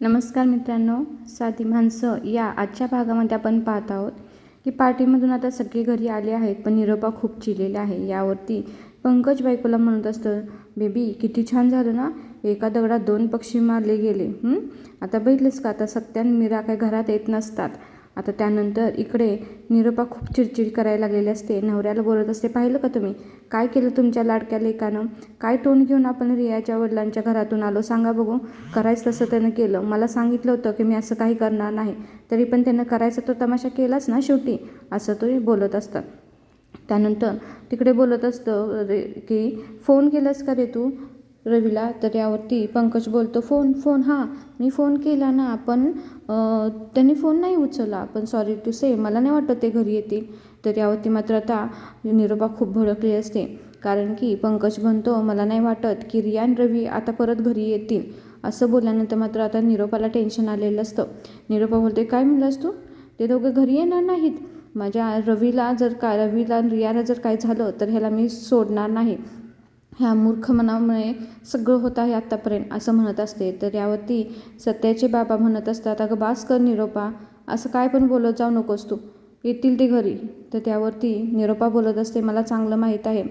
नमस्कार मित्रांनो साधी माणसं या आजच्या भागामध्ये आपण पाहत आहोत की पार्टीमधून आता सगळे घरी आले आहेत पण निरोपा खूप चिलेला आहे. यावरती पंकज बायकोला म्हणत असतं बेबी किती छान झालं ना? एका दगडात दोन पक्षी मारले गेले. आता बघितलंस का? आता सत्यान मीरा काय घरात येत नसतात. आता त्यानंतर इकडे निरोपा खूप चिडचिड करायला लागलेली असते. नवऱ्याला बोलत असते पाहिलं का तुम्ही? काय केलं तुमच्या लाडक्या लेकानं? काय तोंड घेऊन आपण रियाच्या वडिलांच्या घरातून आलो? सांगा बघू. करायचं तसं त्यानं केलं. मला सांगितलं होतं की मी असं काही करणार नाही. तरी पण त्यानं करायचा तो तमाशा केलाच ना शेवटी. असं तो बोलत असतात त्यानंतर तिकडे बोलत असतं रे की फोन केलास का रे तू? रवीला तर यावरती पंकज बोलतो फोन फोन हां मी फोन केला ना पण त्यांनी फोन नाही उचलला पण सॉरी टू से मला नाही वाटत ते घरी येतील. तर यावरती मात्र आता निरोपा खूप भडकली असते कारण की पंकज म्हणतो मला नाही वाटत की रिया आणि रवी आता परत घरी येतील. असं बोलल्यानंतर मात्र आता निरोपाला टेन्शन आलेलं असतं. निरोपा बोलते काय म्हणलास तू? ते दोघं घरी येणार नाहीत. माझ्या रवीला जर का रवीला रियाला जर काय झालं तर ह्याला मी सोडणार नाही. ह्या मूर्ख मनामुळे सगळं होत आहे आत्तापर्यंत असं म्हणत असते. तर यावरती सत्याचे बाबा म्हणत असतात अगं बास कर निरोपा असं काय पण बोलत जाऊ नकोस तू. येतील ते घरी. तर त्यावरती निरोपा बोलत असते मला चांगलं माहीत आहे.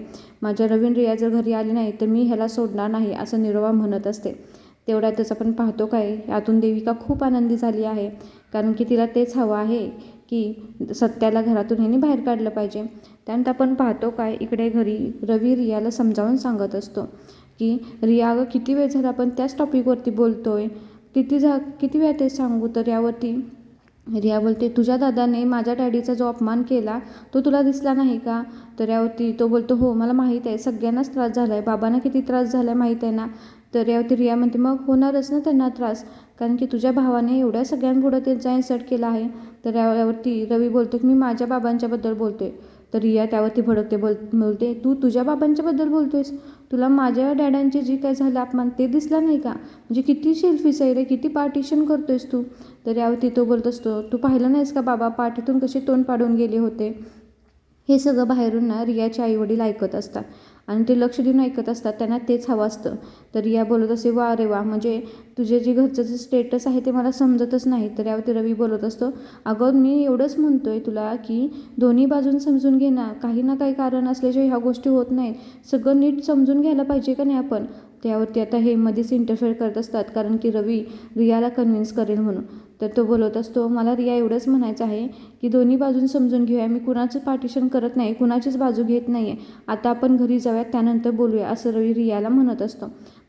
माझ्या रवीन रिया जर घरी आली नाही तर मी ह्याला सोडणार नाही असं निरोपा म्हणत असते. तेवढ्यातच आपण पाहतो काय यातून देविका खूप आनंदी झाली आहे. कारण की तिला तेच हवं आहे की सत्याला घरातून ह्याने बाहेर काढलं पाहिजे. त्यानंतर आपण पाहतो काय इकडे घरी रवी रियाला समजावून सांगत असतो की रिया अगं किती वेळ झाला आपण त्याच टॉपिकवरती बोलतो आहे किती झा किती वेळा ते सांगू तर यावरती? रिया बोलते तुझ्या दादाने माझ्या डॅडीचा जो अपमान केला तो तुला दिसला नाही का? तर यावरती तो बोलतो हो मला माहीत आहे सगळ्यांनाच त्रास झाला आहे बाबांना किती त्रास झाला आहे माहीत आहे ना? तर यावरती रिया म्हणते मग होणारच ना त्यांना त्रास? कारण की तुझ्या भावाने एवढ्या सगळ्यांपुढं त्यांचा इन्सर्ट केला आहे. तर यावरती रवी बोलतो की मी माझ्या बाबांच्याबद्दल बोलतो आहे तर रिया त्यावरती भडकते बोल बोलते तू तुझ्या बाबांच्याबद्दल बोलतोयस? तुला माझ्या डॅडांचे जे काय झालं अपमान ते दिसला नाही का? म्हणजे किती सेल्फिस आहे रे किती पार्टिशन करतोयस तू? तर यावरती तो बोलत असतो तू पाहिलं नाहीस का बाबा पाठीतून कसे तोंड पाडून गेले होते? हे सगळं बाहेरून ना रियाचे आईवडील ऐकत असतात. आणि ते लक्ष देऊन ऐकत असतात त्यांना तेच हवं असतं. तर रिया बोलत असे वा रे वा म्हणजे तुझे जे घरचं जे स्टेटस आहे ते मला समजतच नाही. तर यावरती रवी बोलत असतो अगं मी एवढंच म्हणतो आहे तुला की दोन्ही बाजून समजून घे ना. काही ना काही कारण असल्याशिवाय ह्या गोष्टी होत नाहीत. सगळं नीट समजून घ्यायला पाहिजे का नाही आपण? त्यावरती आता हे मध्येच इंटरफेअर करत असतात कारण की रवी रियाला कन्व्हिन्स करेल म्हणून. तर तो बोलत असतो मला रिया एवढंच म्हणायचं आहे की दोन्ही बाजून समजून घेऊया. मी कुणाचं पार्टिशन करत नाही कुणाचीच बाजू घेत नाही आहे आता आपण घरी जाऊयात त्यानंतर बोलूया असं रवी रियाला म्हणत असतो.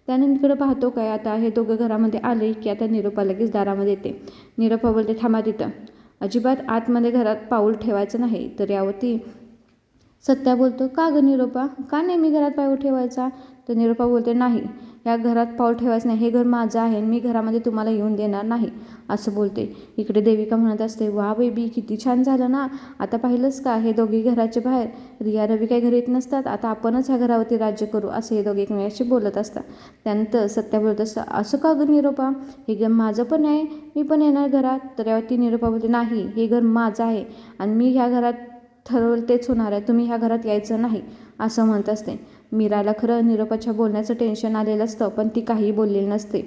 त्यानंतर पाहतो काय आता हे दोघं घरामध्ये आले की आता निरोपा लगेच दारामध्ये येते. निरोपा बोलते थांबा तिथं. अजिबात आतमध्ये घरात पाऊल ठेवायचं नाही. तर यावरती सत्या बोलतो का गं निरोपा? का नाही मी घरात पाऊल ठेवायचा? तर निरोपा बोलते नाही. या घरात पाऊल ठेवायचं नाही. हे घर माझं आहे आणि मी घरामध्ये तुम्हाला येऊन देणार नाही असं बोलते. इकडे देविका म्हणत असते वा बेबी किती छान झालं ना. आता पाहिलंच का? हे दोघी घराच्या बाहेर. रिया रवी काही घरी येत नसतात. आता आपणच ह्या घरावरती राज्य करू असे हे दोघे एकमेकाशी बोलत असतात. त्यानंतर सत्या बोलत असतं असं का गं निरोपा? हे घर माझं पण आहे मी पण येणार घरात. तर यावरती निरोपा बोलते नाही हे घर माझं आहे आणि मी ह्या घरात ठरवलं तेच होणार आहे. तुम्ही ह्या घरात यायचं नाही असं म्हणत असते. मीराला खरं निरोपाच्या बोलण्याचं टेन्शन आलेलं असतं पण ती काही बोललेली नसते.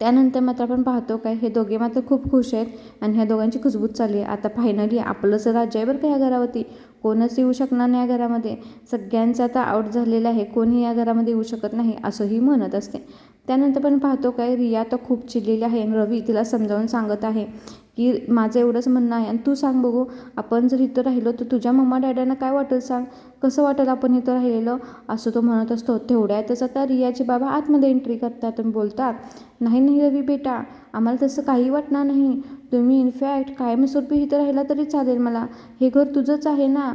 त्यानंतर मात्र आपण पाहतो काय हे दोघे मात्र खूप खुश आहेत आणि ह्या दोघांची खुशबूत चालली आहे. आता फायनली आपलंच राज्य आहे बरं का या घरावरती. कोणच येऊ शकणार नाही या घरामध्ये. सगळ्यांचं आता आउट झालेलं आहे. कोणी या घरामध्ये येऊ शकत नाही असंही म्हणत असते. त्यानंतर पण पाहतो काय रिया तर खूप चिडलेली आहे रवी तिला समजावून सांगत आहे की माझं एवढंच म्हणणं आहे. आणि तू सांग बघू आपण जर इथं राहिलो तर तुझ्या मम्मा डॅडांना काय वाटेल सांग? कसं वाटेल आपण इथं राहिलेलं? असं तो म्हणत असतो. तेवढ्यातच आता रियाचे बाबा आतमध्ये एंट्री करतात आणि बोलतात नाही नाही रवी बेटा आम्हाला तसं काही वाटणार नाही. तुम्ही इनफॅक्ट कायमस्वरूपी इथं राहिला तरी चालेल मला. हे घर तुझंच आहे ना?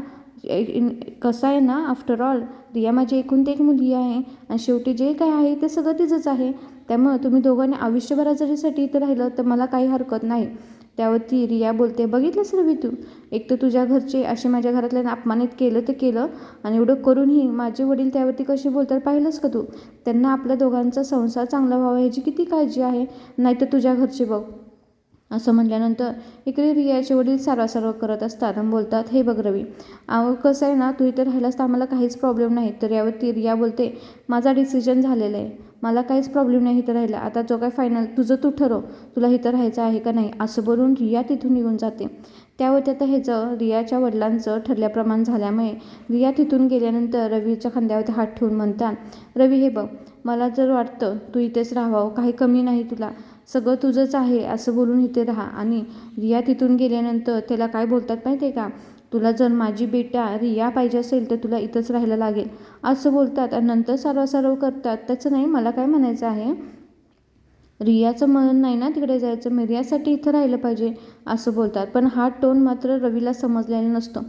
कसं आहे ना? आफ्टर ऑल रिया माझी एकूण ते एक मुलगी आहे आणि शेवटी जे काय आहे ते सगळं तिचंच आहे. त्यामुळं तुम्ही दोघांनी आयुष्यभराजरीसाठी इथं राहिलं तर मला काही हरकत नाही. त्यावरती रिया बोलते बघितलंस रवी तू? एक तर तुझ्या घरचे असे माझ्या घरातल्यानं अपमानित केलं ते केलं आणि एवढं करूनही माझे वडील त्यावरती कसे बोलतात पाहिलंस का तू? त्यांना आपल्या दोघांचा संसार चांगला व्हावा ह्याची किती काळजी आहे नाही तर तुझ्या घरचे बघ. असं म्हटल्यानंतर इकडे रियाचे वडील सारवासारव करत असतात आणि बोलतात हे बघ रवी अहो कसं आहे ना तू इथे राहिलास तर आम्हाला काहीच प्रॉब्लेम नाही. तर यावरती रिया बोलते माझा डिसिजन झालेला आहे. मला काहीच प्रॉब्लेम नाही इथं राहिला. आता जो काय फायनल तुझं तू ठरव तुला इथं राहायचं आहे का नाही? असं बोलून रिया तिथून निघून जाते. त्यावर आता ह्याचं रियाच्या वडिलांचं ठरल्याप्रमाणे झाल्यामुळे रिया तिथून गेल्यानंतर रवीच्या खांद्यावरती हात ठेवून म्हणतात रवी हे बघ मला जर वाटतं तू इथेच राहावं काही कमी नाही तुला. सगळं तुझंच आहे असं बोलून इथे राहा. आणि रिया तिथून गेल्यानंतर त्याला काय बोलतात माहिती आहे का? तुला जर माझी बेटा रिया पाहिजे असेल तर तुला इथंच राहायला लागेल. असं बोलतात आणि नंतर सारव करतात. त्याचं नाही मला काय म्हणायचं आहे? रियाचं मन नाही ना तिकडे जायचं. मी रियासाठी इथं राहिलं पाहिजे असं बोलतात. पण हा टोन मात्र रवीला समजलेला नसतो.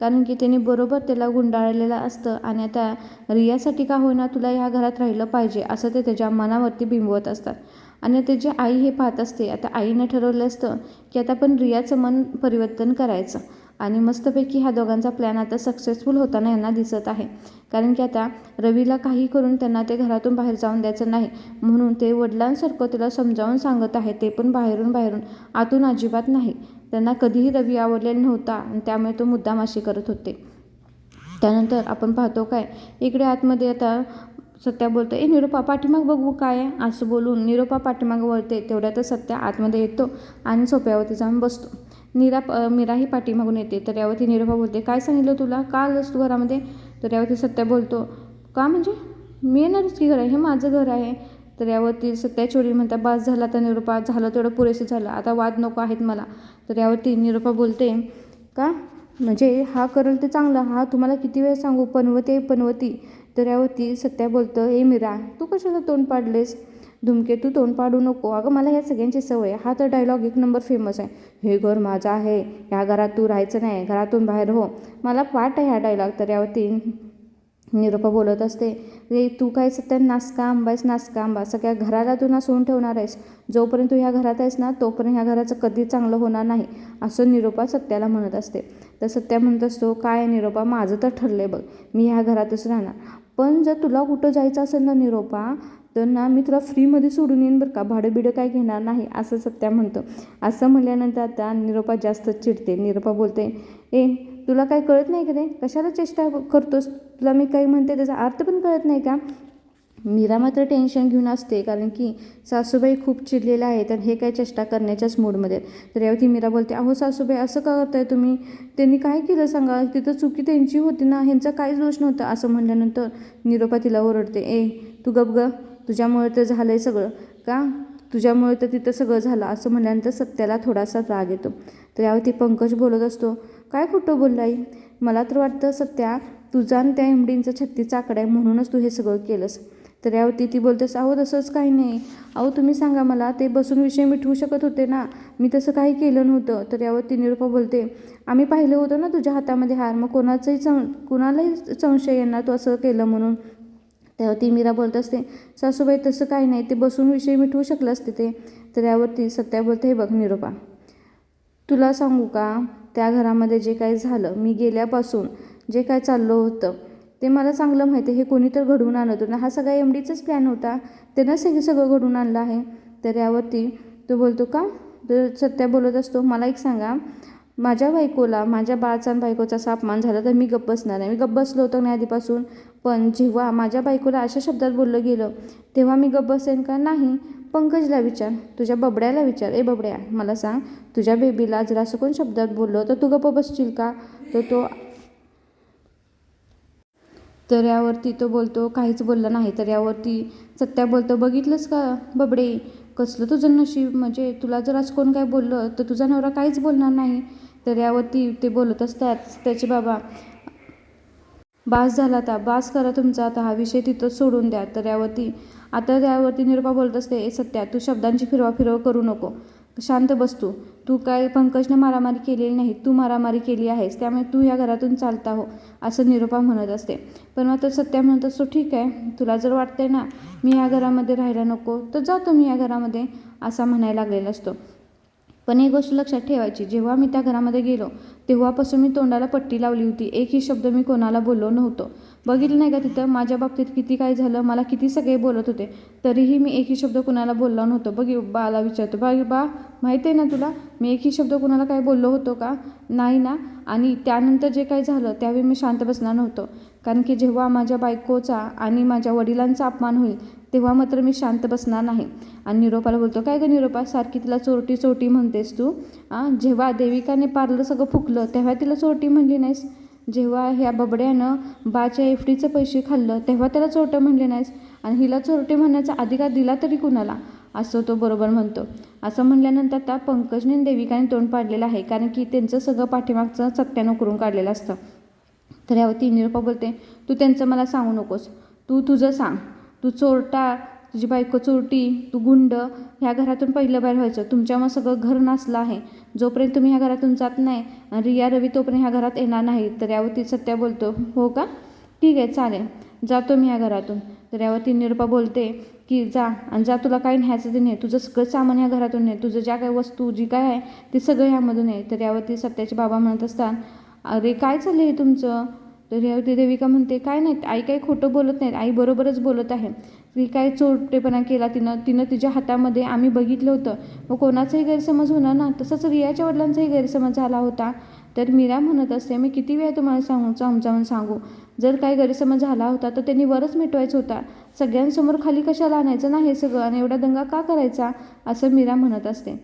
कारण की त्याने बरोबर त्याला गुंडाळलेलं असतं आणि आता रियासाठी का होईना तुला ह्या घरात राहिलं पाहिजे असं ते त्याच्या मनावरती बिंबवत असतात. आणि त्याची आई हे पाहत असते आता आईनं ठरवलं असतं की आता पण रियाचं मन परिवर्तन करायचं. आणि मस्तपैकी ह्या दोघांचा प्लॅन आता सक्सेसफुल होताना यांना दिसत आहे. कारण की आता रवीला काही करून त्यांना ते घरातून बाहेर जाऊन द्यायचं नाही. म्हणून ते वडिलांसारखं तिला समजावून सांगत आहे. ते पण बाहेरून बाहेरून आतून अजिबात नाही. त्यांना कधीही रवी आवडलेला नव्हता आणि त्यामुळे तो मुद्दाम अशी करत होते. त्यानंतर आपण पाहतो काय? इकडे आतमध्ये आता सत्या बोलतो ए निरोपा पाठीमाग बघू काय आहे? असं बोलून निरोपा पाठीमाग वळते. तेवढ्यातच सत्या आतमध्ये येतो आणि सोप्यावरती जाऊन बसतो. नीरा मीराही पाठीमागून येते. तर यावरती निरोपा बोलते काय सांगितलं तुला? का आलंस तू घरामध्ये? तर यावरती सत्या बोलतो का म्हणजे? मी येणारच की घर आहे हे माझं घर आहे. तर यावरती सत्या चोरी म्हणता बास झाला तर निरोपा झालं तेवढं पुरेसं झालं. आता वाद नको आहेत मला. तर यावरती निरोपा बोलते का? म्हणजे हा करेल ते चांगलं. हा तुम्हाला किती वेळ सांगू? पनवते पनवती. तर यावरती सत्या बोलतं ए मीरा तू कशाला तोंड पाडलेस? धुमकेतू तोंड पाडू नको. अगं मला ह्या सगळ्यांची सवय हा तर डायलॉग एक नंबर फेमस आहे. हे घर माझं आहे. ह्या घरात तू राहायचं नाही. घरातून बाहेर हो. मला पाठ आहे ह्या डायलॉग तर यावरती. निरोपा बोलत असते रे तू काय सत्या नासका आंबायस नासका आंबा? सगळ्या घराला तू नासवून ठेवणार आहेस. जोपर्यंत तू ह्या घरात आहेस ना तोपर्यंत ह्या घराचं कधी चांगलं होणार नाही. असं निरोपा सत्याला म्हणत असते. तर सत्या म्हणत असतो काय निरोपा? माझं तर ठरलं आहे बघ. मी ह्या घरातच राहणार. पण जर तुला कुठं जायचं असेल ना निरोपा तर ना मी तुला फ्रीमध्ये सोडून येईन बरं का. भाडं बिडं काय घेणार नाही असं सत्या म्हणतो. असं म्हणल्यानंतर आता निरोपा जास्त चिडते. निरोपा बोलते ए तुला काय कळत नाही का रे? कशाला चेष्टा करतोस? तुला मी काही म्हणते त्याचा अर्थ पण कळत नाही का? मीरा मात्र टेन्शन घेऊन असते कारण की सासूबाई खूप चिडलेल्या आहेत आणि हे काय चेष्टा करण्याच्याच मूडमध्ये आहेत. तर यावरती मीरा बोलते अहो सासूबाई असं का करताय तुम्ही? त्यांनी काय केलं सांगा? तिथं चुकी त्यांची होती ना ह्यांचा काहीच दोष नव्हता. असं म्हणल्यानंतर निरोपा तिला ओरडते ए तू गप ग. तुझ्यामुळे तर झालं आहे सगळं. का? तुझ्यामुळे तर तिथं सगळं झालं. असं म्हणल्यानंतर सत्याला थोडासा राग येतो. तर यावरती पंकज बोलत असतो काय खोटं बोललाई मला तर वाटतं सत्या तुझा आणि त्या एमडींचा छत्तीचा आकडा आहे म्हणूनच तू हे सगळं केलंस. तर यावरती ती बोलतेस अहो तसंच काही नाही. अहो तुम्ही सांगा मला ते बसून विषय मिटवू शकत होते ना? मी तसं काही केलं नव्हतं. तर यावरती निरूपा बोलते आम्ही पाहिलं होतं ना तुझ्या हातामध्ये हार. मग कोणाचंही सं कुणालाही संशय येणार तू असं केलं म्हणून. तेव्हा ती मीरा बोलत असते सासूबाई तसं काही नाही ते बसून विषय मिटवू शकलं असते ते. तर यावरती सत्या बोलते हे बघ निरोपा तुला सांगू का त्या घरामध्ये जे काही झालं मी गेल्यापासून जे काय चाललं होतं ते मला चांगलं माहिती आहे हे कोणी तर घडवून आणत होतं. हा सगळा एम डीचाच प्लॅन होता. त्यांनाच हे सगळं घडवून आणलं आहे. तर यावरती तो बोलतो का? तर सत्या बोलत असतो मला एक सांगा माझ्या बायकोला माझ्या बाळाचा आणि बायकोचा असा अपमान झाला तर मी गप्प बसणार आहे. मी गप्प बसलो होतो नाही आधीपासून. पण जेव्हा माझ्या बायकोला अशा शब्दात बोललं गेलं तेव्हा मी गप्प बसेन का? नाही. पंकजला विचार. तुझ्या बबड्याला विचार. ए बबड्या मला सांग तुझ्या बेबीला जर असं कोण शब्दात बोललं तर तू गप्प बसशील का? तर तो तर यावरती तो बोलतो काहीच बोलला नाही. तर यावरती सत्या बोलतो बघितलंस का बबडे? कसलं तुझं नशीब? म्हणजे तुला जर आज कोण काय बोललं तर तुझा नवरा काहीच बोलणार नाही. तर यावरती ते बोलत असतात त्याचे बाबा बास झाला आता बास करा तुमचा. आता हा विषय तिथं सोडून द्या. तर यावरती आता त्यावरती निरपा बोलत असते ए सत्या तू शब्दांची फिरवा फिरव करू नको. शांत बस तू. तू काय पंकजने मारामारी केलेली नाही. तू मारामारी केली आहेस. त्यामुळे तू या घरातून चालता हो असं निरूपा म्हणत असते. पण मात्र सत्या म्हणत असतो ठीक आहे. तुला जर वाटतंय ना मी या घरामध्ये राहायला नको तर जातो मी या घरामध्ये असा म्हणायला लागलेला असतो. पण एक गोष्ट लक्षात ठेवायची जेव्हा मी त्या घरामध्ये गेलो तेव्हापासून मी तोंडाला पट्टी लावली होती. एकही शब्द मी कोणाला बोललो नव्हतो. बघितलं नाही का तिथं माझ्या बाबतीत किती काय झालं मला किती सगळे बोलत होते. तरीही मी एकही शब्द कोणाला बोललो नव्हतो. बघी बाला विचारतो बा बा माहिती आहे ना तुला मी एकही शब्द कुणाला काय बोललो होतो का? नाही ना. आणि त्यानंतर जे काय झालं त्यावेळी मी शांत बसणार नव्हतो. कारण की जेव्हा माझ्या बायकोचा आणि माझ्या वडिलांचा अपमान होईल तेव्हा मात्र मी शांत बसणार नाही. आणि निरोपाला बोलतो काय गं निरोपा सारखी तिला चोरटी चोरटी म्हणतेस तू? आ जेव्हा देविकाने पार्लर सगळं फुकलं तेव्हा तिला चोरटी म्हणली नाहीस? जेव्हा ह्या बबड्यानं बाच्या एफ डीचं पैसे खाल्लं तेव्हा त्याला चोरटं म्हणले नाहीस? आणि हिला चोरटे म्हणण्याचा अधिकार दिला तरी कुणाला? असं तो बरोबर म्हणतो. असं म्हणल्यानंतर त्या पंकजने आणि देविकाने तोंड पाडलेलं आहे कारण की त्यांचं सगळं पाठीमागचं सत्यानं करून काढलेलं असतं. तर यावरती निरुपा बोलते तू त्यांचं मला सांगू नकोस. तू तुझं सांग. तू चोरटा तुझी बायको चोरटी तू गुंड ह्या घरातून पहिलं बाहेर व्हायचं. तुमच्यामुळे सगळं घर नाचलं आहे. जोपर्यंत तुम्ही ह्या घरातून जात नाही आणि रिया रवी तोपर्यंत ह्या घरात येणार नाही तर यावरती सत्या बोलतो. हो का? ठीक आहे चालेल. जातो मी ह्या घरातून. तर यावरती निरुपा बोलते की जा आणि जा तुला काय न्यायचं ते नाही तुझं सगळं सामान ह्या घरातून नाही तुझं ज्या काही वस्तू जी काय आहे ते सगळं ह्यामधून आहे तर यावरती सत्याचे बाबा म्हणत असतात अरे काय चाललं आहे तुमचं? तर यावरती देविका म्हणते काय नाही आई काही खोटं बोलत नाहीत आई बरोबरच बोलत आहे. ती काय चोरटेपणा केला तिनं तिनं तिच्या हातामध्ये आम्ही बघितलं होतं. मग कोणाचाही गैरसमज होणार ना तसंच रियाच्या वडिलांचाही गैरसमज झाला होता. तर मीरा म्हणत असते मी किती वेळा तुम्हाला सांगू समजावून सांगू. जर काही गैरसमज झाला होता तर त्यांनी वरच मिटवायचा होता. सगळ्यांसमोर खाली कशाला आणायचं ना हे सगळं? आणि एवढा दंगा का करायचा? असं मीरा म्हणत असते.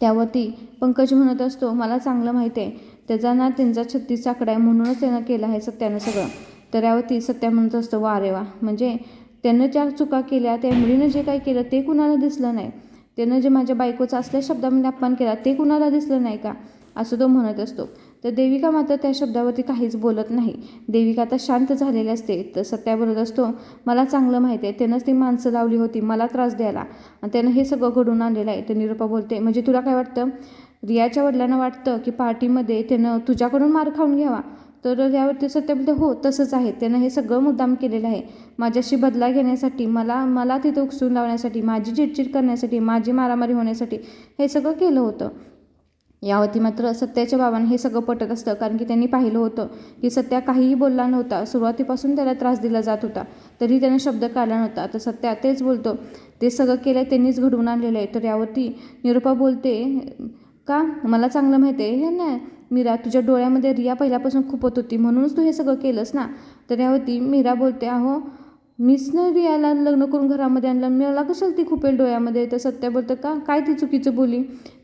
त्यावरती पंकज म्हणत असतो मला चांगलं माहीत आहे. त्याचा ना त्यांचा छत्तीस आकडा आहे म्हणूनच त्यांना केलं आहे सत्यानं सगळं. तर यावरती सत्या म्हणत असतं वा रे वा. म्हणजे त्यानं ज्या चुका केल्या त्या मुलीनं जे काही केलं ते कुणाला दिसलं नाही. त्यानं जे माझ्या बायकोचा असल्या शब्दामध्ये अपमान केला ते कुणाला दिसलं नाही का? असं तो म्हणत असतो. तर देविका मात्र त्या शब्दावरती काहीच बोलत नाही. देविका आता शांत झालेली असते. तर सत्या बोलत असतो मला चांगलं माहिती आहे. त्यानंच ती माणसं लावली होती. मला त्रास द्यायला. आणि त्यानं हे सगळं घडून आणलेलं आहे. तर निरुपा बोलते म्हणजे तुला काय वाटतं? रियाच्या वडिलांना वाटतं की पार्टीमध्ये त्यानं तुझ्याकडून मार खाऊन घ्यावा. तर यावरती सत्य बोलते हो तसंच आहे. त्यानं हे सगळं मुद्दाम केलेलं आहे. माझ्याशी बदला घेण्यासाठी मला मला तिथं उकसून लावण्यासाठी माझी चिडचिड करण्यासाठी माझी मारामारी होण्यासाठी हे सगळं केलं होतं. यावरती मात्र सत्याच्या बाबांना हे सगळं पटत असतं कारण की त्यांनी पाहिलं होतं की सत्या काहीही बोलला नव्हता. सुरुवातीपासून त्याला त्रास दिला जात होता. तरी त्यानं शब्द काढला नव्हता. तर सत्या तेच बोलतो ते सगळं केलं त्यांनीच घडवून आणलेलं आहे. तर यावरती निरुपा बोलते का? मला चांगलं माहिती आहे. हे नाही मीरा तुझ्या डोळ्यामध्ये रिया पहिल्यापासून खूपत होती म्हणूनच तू हे सगळं केलंस ना? तर यावरती मीरा बोलते अहो मीच ना रियाला लग्न करून घरामध्ये आणलं. मला कशाला ती खुपेल डोळ्यामध्ये? तर सत्या बोलतं का? काय ती चुकीचं बोली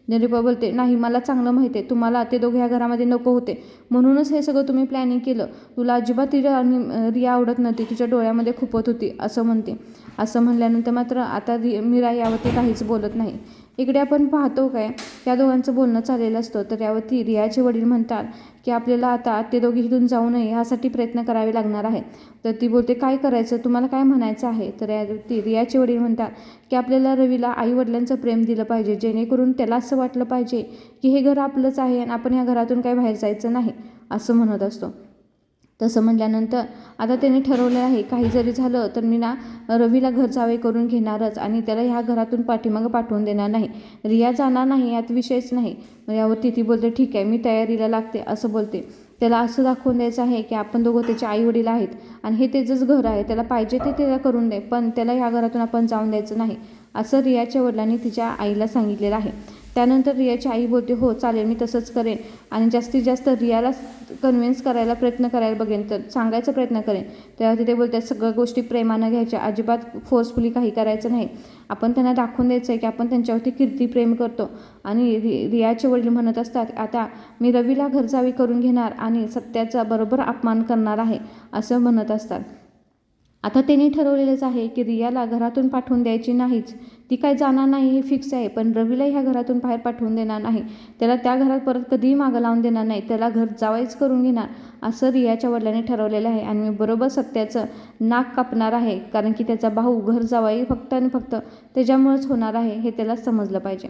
निरुपा बोलते नाही मला चांगलं माहिती आहे. तुम्हाला ते दोघे ह्या घरामध्ये नको होते. म्हणूनच हे सगळं तुम्ही प्लॅनिंग केलं. तुला अजिबात रिया आणि रिया आवडत नव्हती. तुझ्या डोळ्यामध्ये खुपत होती असं म्हणते. असं म्हणल्यानंतर मात्र आता रि मीरा यावरती काहीच बोलत नाही. इकडे आपण पाहतो काय या दोघांचं बोलणं चाललेलं असतं. तर यावरती रियाचे वडील म्हणतात की आपल्याला आता ते दोघे इथून जाऊ नये ह्यासाठी प्रयत्न करावे लागणार आहे तर ती बोलते काय करायचं? तुम्हाला काय म्हणायचं आहे? तर यावरती रियाचे वडील म्हणतात की आपल्याला रवीला आई वडिलांचं प्रेम दिलं पाहिजे जेणेकरून त्याला असं वाटलं पाहिजे की हे घर आपलंच आहे आणि आपण ह्या घरातून काही बाहेर जायचं नाही असं म्हणत असतो. तसं म्हटल्यानंतर आता त्याने ठरवलं आहे काही जरी झालं तर मी ना रवीला घर जावे करून घेणारच आणि त्याला ह्या घरातून पाठीमागं पाठवून देणार नाही. रिया जाणार नाही यात विषयच नाही. मग यावरती ती बोलते ठीक आहे मी तयारीला लागते असं बोलते. त्याला असं दाखवून द्यायचं आहे की आपण दोघं त्याचे आईवडील आहेत आणि हे त्याचंच घर आहे. त्याला पाहिजे ते त्याला करून दे पण त्याला ह्या घरातून आपण जाऊन द्यायचं नाही असं रियाच्या वडिलांनी तिच्या आईला सांगितलेलं आहे. त्यानंतर रियाची आई बोलते हो चालेल मी तसंच करेन. आणि जास्तीत जास्त रियाला कन्व्हिन्स करायला प्रयत्न करायला बघेन तर सांगायचा प्रयत्न करेन. तेव्हा तिथे बोलतात सगळ्या गोष्टी प्रेमानं घ्यायच्या अजिबात फोर्सफुली काही करायचं नाही. आपण त्यांना दाखवून द्यायचं आहे की आपण त्यांच्यावरती कीर्ती प्रेम करतो. आणि रि रियाचे वडील म्हणत असतात आता मी रवीला घरजावी करून घेणार आणि सत्याचा बरोबर अपमान करणार आहे असं म्हणत असतात. आता त्यांनी ठरवलेलंच आहे की रियाला घरातून पाठवून द्यायची नाहीच. ती काय जाणार नाही हे फिक्स आहे. पण रवीला ह्या घरातून बाहेर पाठवून देणार नाही. त्याला त्या घरात परत कधीही मागं लावून देणार नाही. त्याला घर जावायच करून घेणार. असं रियाच्या वडिलांनी ठरवलेलं आहे. आणि मी बरोबर सत्याचं नाक कापणार आहे. कारण की त्याचा भाऊ घर जावाई फक्त आणि फक्त त्याच्यामुळेच होणार आहे हे त्याला समजलं पाहिजे.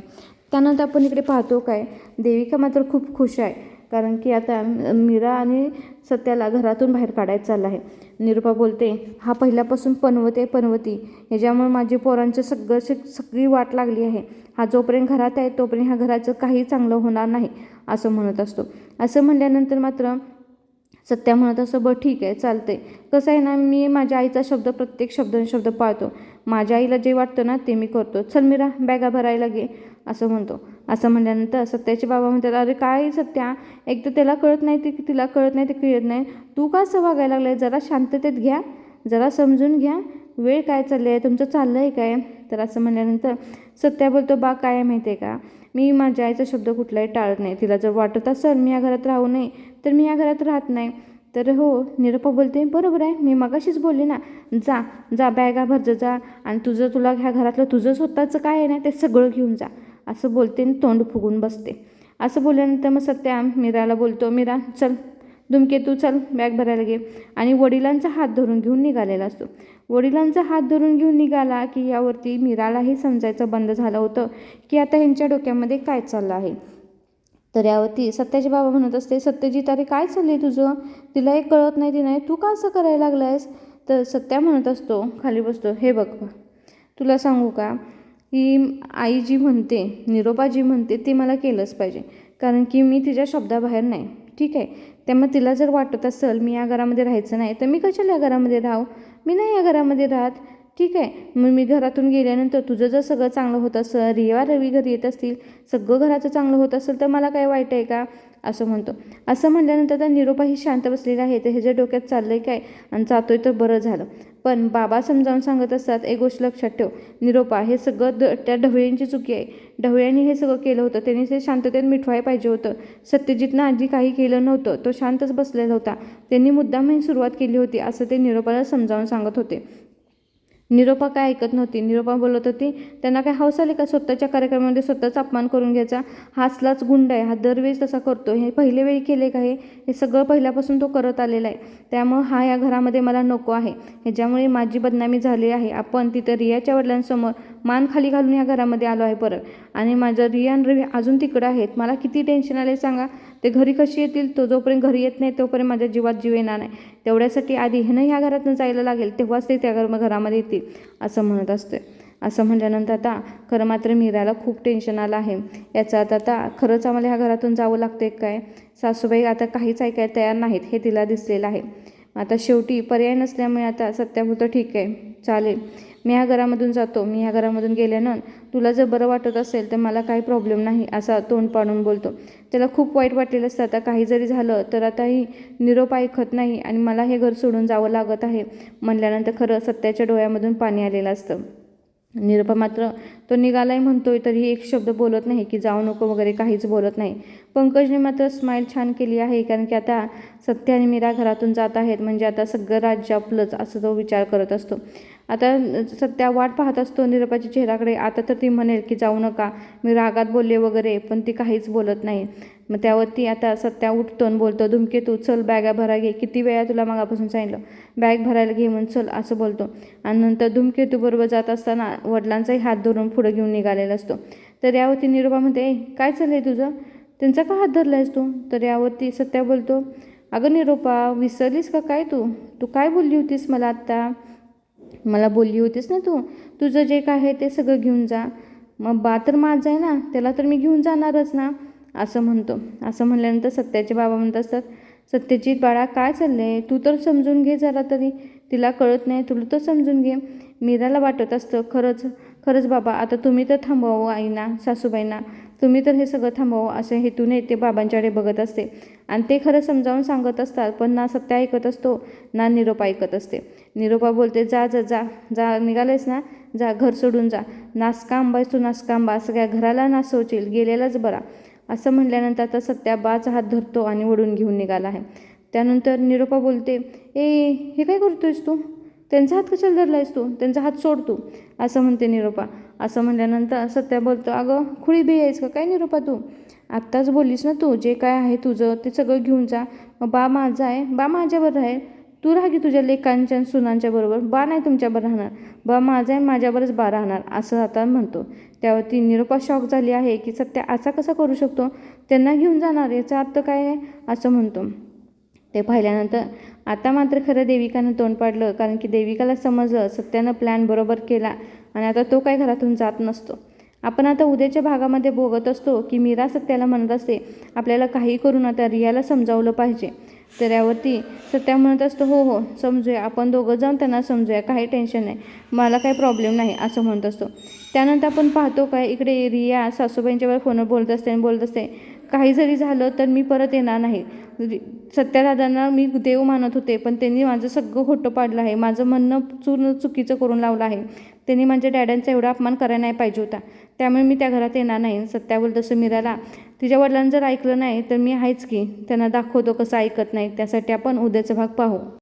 त्यानंतर आपण इकडे पाहतो काय देविका मात्र खूप खुश आहे. कारण की आता मीरा आणि सत्याला घरातून बाहेर काढायचं चाललं आहे. निरुपा बोलते हा पहिल्यापासून पनवते पनवती. ह्याच्यामुळे माझी पोरांचे सगळं सगळी वाट लागली आहे. हा जोपर्यंत घरात आहे तोपर्यंत ह्या घराचं काही चांगलं होणार नाही असं म्हणत असतो. असं म्हणल्यानंतर मात्र सत्या म्हणत असं बरं ठीक आहे चालतंय. कसं आहे ना मी माझ्या आईचा शब्द प्रत्येक शब्द शब्द पाळतो. माझ्या आईला जे वाटतं ना ते मी करतो. चल मीरा बॅगा भरायला गे असं म्हणतो. असं म्हटल्यानंतर सत्याचे बाबा म्हणतात अरे काय सत्या? एक तर त्याला कळत नाही ते तिला कळत नाही ते कळत नाही. तू का असं वागायला लागलाय? जरा शांततेत घ्या जरा समजून घ्या. वेळ काय चालली आहे? तुमचं चाललं आहे काय? तर असं म्हटल्यानंतर सत्या बोलतो बा काय आहे माहिती आहे का? मी माझ्या आईचा शब्द कुठलाही टाळत नाही. तिला जर वाटत असेल मी या घरात राहू नये तर मी या घरात राहत नाही. तर हो निरपा बोलते बरोबर आहे. मी मगाशीच बोलले ना जा जा बॅगा भरज जा. आणि तुझं तुला ह्या घरातलं तुझं स्वतःचं काय आहे ना ते सगळं घेऊन जा. असं बोलते आणि तोंड फुगून बसते. असं बोलल्यानंतर मग सत्या मीराला बोलतो मीरा चल दुमके तू चल बॅग भरायला घे. आणि वडिलांचा हात धरून घेऊन निघालेला असतो. वडिलांचा हात धरून घेऊन निघाला की यावरती मीरालाही समजायचं बंद झालं होतं की आता ह्यांच्या डोक्यामध्ये काय चाललं आहे. तर यावरती सत्याचे बाबा म्हणत असते सत्यजित अरे काय चालले तुझं? तिला एक कळत नाही ती नाही तू का असं करायला लागलायस? तर सत्या म्हणत असतो खाली बसतो हे बघ बा, तुला सांगू का? की आई जी म्हणते निरोपा जी म्हणते ते मला केलंच पाहिजे. कारण की मी तिच्या शब्दाबाहेर नाही. ठीक आहे? त्यामुळे तिला जर वाटत असेल मी या घरामध्ये राहायचं नाही तर मी कशाला या घरामध्ये राहू मी नाही या घरामध्ये राहत. ठीक आहे. मग मी घरातून गेल्यानंतर तुझं जर सगळं चांगलं होत असेल रिवा रवी घरी येत असतील सगळं घराचं चांगलं होत असेल तर मला काय वाईट आहे का? असं म्हणतो. असं म्हणल्यानंतर त्या निरोपाही शांत बसलेला आहे. तर ह्याच्या डोक्यात चाललं आहे काय? आणि जातोय तर बरं झालं. पण बाबा समजावून सांगत असतात एक गोष्ट लक्षात ठेव. निरोपा हे सगळं द त्या ढवळ्यांची चुकी आहे. ढवळ्यांनी हे सगळं केलं होतं. त्यांनी ते शांततेत मिठवाय पाहिजे होतं. सत्यजितनं आधी काही केलं नव्हतं. तो शांतच बसलेला होता. त्यांनी मुद्दाम ही सुरुवात केली होती असं ते निरोपाला समजावून सांगत होते. निरोपा काय ऐकत नव्हती. निरोपा बोलत होती त्यांना काय हौस आली का? स्वतःच्या कार्यक्रमामध्ये स्वतःच अपमान करून घ्यायचा. हा असलाच गुंड आहे. हा दरवेळेस तसा करतो. हे पहिले वेळी केले का हे? हे सगळं पहिल्यापासून तो करत आलेला आहे. त्यामुळं हा या घरामध्ये मला नको आहे. ह्याच्यामुळे माझी बदनामी झाली आहे. आपण तिथं रियाच्या वडिलांसमोर मान खाली घालून या घरामध्ये आलो आहे परत. आणि माझं रिया आणि रवी अजून तिकडं आहेत. मला किती टेन्शन आले सांगा. ते घरी कशी येतील? तो जोपर्यंत घरी येत नाही तोपर्यंत माझ्या जीवात जीव येणार नाही. तेवढ्यासाठी आधी ह्यानं ह्या घरातून जायला लागेल तेव्हाच ते त्या घर घरामध्ये येतील असं म्हणत असते. असं म्हटल्यानंतर आता खरं मात्र मीराला खूप टेन्शन आलं आहे. याचं आता आता खरंच आम्हाला ह्या घरातून जावं लागते काय? सासूबाई आता काहीच ऐकायला तयार नाहीत हे तिला दिसलेलं आहे. आता शेवटी पर्याय नसल्यामुळे आता सत्याभूत ठीक आहे. चालेल. मी ह्या घरामधून जातो मी ह्या घरामधून गेल्यानं तुला जर बरं वाटत असेल तर मला काही प्रॉब्लेम नाही असा तोंड पाडून बोलतो. त्याला खूप वाईट वाटलेलं असतं. आता काही जरी झालं तर आताही निरोप ऐकत नाही आणि मला हे घर सोडून जावं लागत आहे म्हणल्यानंतर खरं सत्याच्या डोळ्यामधून पाणी आलेलं असतं. निरुपा मात्र तो निघालाय म्हणतोय तरीही एक शब्द बोलत नाही की जाऊ नको वगैरे काहीच बोलत नाही. पंकजने मात्र स्माईल छान केली आहे कारण की आता सत्य आणि मीरा घरातून जात आहेत म्हणजे आता सगळं राज्य आपलंच असं तो विचार करत असतो. आता सत्या वाट पाहत असतो निरपाच्या चेहऱ्याकडे. आता तर ती म्हणेल की जाऊ नका मी रागात बोलले वगैरे पण ती काहीच बोलत नाही. मग त्यावरती आता सत्या उठतो आणि बोलतो धुमकेतू चल बॅगा भरा घे. किती वेळा तुला मागापासून सांगितलं? बॅग भरायला घे म्हणून चल असं बोलतो. आणि नंतर धुमकेतू बरोबर जात असताना वडिलांचाही हात धरून पुढं घेऊन निघालेला असतो. तर यावरती निरुपा म्हणते "ए, काय आहे तुझं? त्यांचा का हात धरला आहेस तू? तर यावरती सत्या बोलतो अगं निरोपा विसरलीस का काय तू? तू काय बोलली होतीस मला आत्ता? मला बोलली होतीस ना तू? तुझं जे काय आहे ते सगळं घेऊन जा. मग बा तर माझं आहे ना त्याला तर मी घेऊन जाणारच ना. असं म्हणतो. असं म्हणल्यानंतर सत्याचे बाबा म्हणत असतात सत्यजित बाळा काय चाललंय? तू तर समजून घे जरा तरी. तिला कळत नाही तुला तर समजून घे. मीराला वाटत असतं खरंच खरंच बाबा आता तुम्ही तर थांबवावं आईना सासूबाईंना. तुम्ही तर हे सगळं थांबवावं असे हेतूने ते बाबांच्याकडे बघत असते. आणि ते खरं समजावून सांगत असतात पण ना सत्य ऐकत असतो ना निरोपा ऐकत असते. निरोपा बोलते जा जा जा जा निघालेस ना? जा घर सोडून जा. नासकांबाच तू नासका आंबा सगळ्या घराला नासवशील गेलेलाच बरा. असं म्हणल्यानंतर आता सत्या बाच हात धरतो आणि ओढून घेऊन निघाला आहे. त्यानंतर निरोपा बोलते ए हे काय करतोयस तू? त्यांचा हात कशाला धरलायस तू? त्यांचा हात सोड तू. असं म्हणते निरोपा. असं म्हणल्यानंतर सत्या बोलतो अगं खुळी बी आहेस का? काय निरोपा तू? आत्ताच बोललीस ना तू जे काय आहे तुझं ते सगळं घेऊन जा. बा माझा आहे बा माझ्यावर राहील. तू राहा की तुझ्या लेकांच्या आणि सुनांच्या बरोबर. बा नाही तुमच्यावर राहणार. बा माझा आहे माझ्यावरच बा राहणार. असं आता म्हणतो. त्यावरती निरुपा शॉक झाली आहे की सत्या असा कसा करू शकतो? त्यांना घेऊन जाणार याचा अर्थ काय आहे? असं म्हणतो. ते पाहिल्यानंतर आता मात्र खरं देविकानं तोंड पाडलं कारण की देविकाला समजलं सत्यानं प्लॅन बरोबर केला आणि आता तो काय घरातून जात नसतो. आपण आता उद्याच्या भागामध्ये भोगत असतो की मीरा सत्याला म्हणत असते आपल्याला काही करून आता रियाला समजावलं पाहिजे. तर यावरती सत्या म्हणत असतो हो हो समजूया. आपण दोघं जाऊन त्यांना समजूया. काही टेन्शन नाही. मला काही प्रॉब्लेम नाही असं म्हणत असतो. त्यानंतर आपण पाहतो काय इकडे रिया सासूबाईंच्यावर फोनवर बोलत असते आणि बोलत असते काही जरी झालं तर मी परत येणार नाही. म्हणजे सत्यादादांना मी देव मानत होते पण त्यांनी माझं सगळं खोटं पाडलं आहे. माझं म्हणणं चूर्ण चुकीचं करून लावलं आहे. त्यांनी माझ्या डॅड्यांचा एवढा अपमान करायला नाही पाहिजे होता. त्यामुळे मी त्या घरात येणार नाही. सत्यावर तसं मीराला तिच्या वडिलांनी जर ऐकलं नाही तर मी आहेच की त्यांना दाखवतो कसं ऐकत नाही. त्यासाठी आपण उद्याचा भाग पाहू.